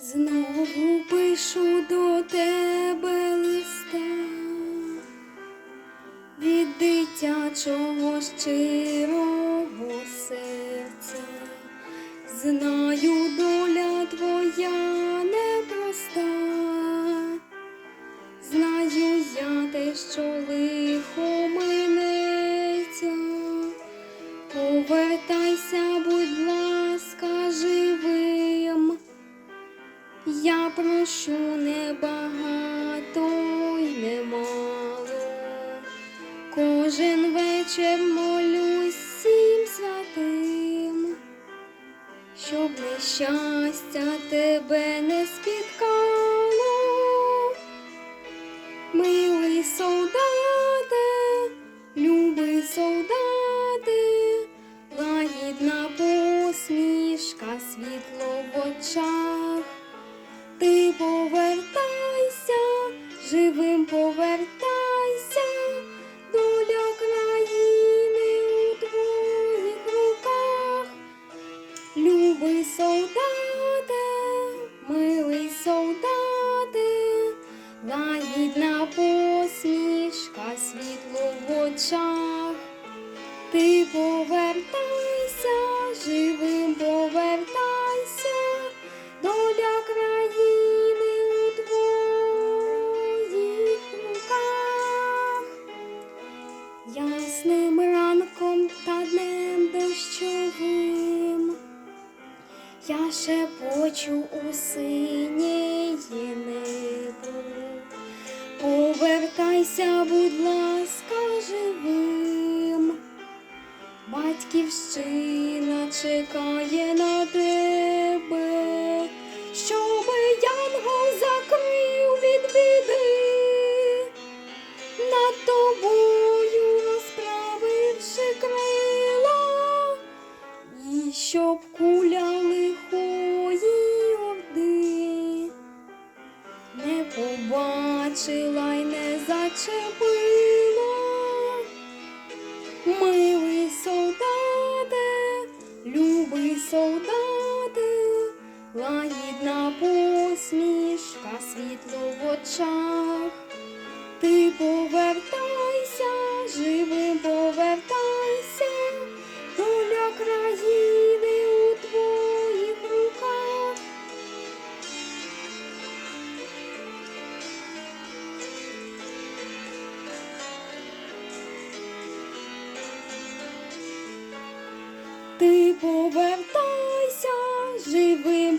Знову пишу до тебе листа від дитячого щирого серця. Знаю, доля твоя непроста. Знаю я те, що лихо минеться. Повертайся, будь ласка, Я прошу небагато й немало. Кожен вечір молюсь всім святим, щоб нещастя тебе не спіткало. Милий солдате, любий солдате, очах. Ти повертайся, живим повертайся, доля країни у твоїх руках. Ясним ранком та днем дощовим я шепочу у синє небо. Батьківщина чекає на тебе, щоби янгол закрив від біди, над тобою розправивши крила, і щоб куля лихої орди не побачила й не зачепила. Любий солдате, лагідна посмішка, світло в очах. Ти повертайся, живим повертайся, доля країни у твоїх руках. Ти повертайся, живим.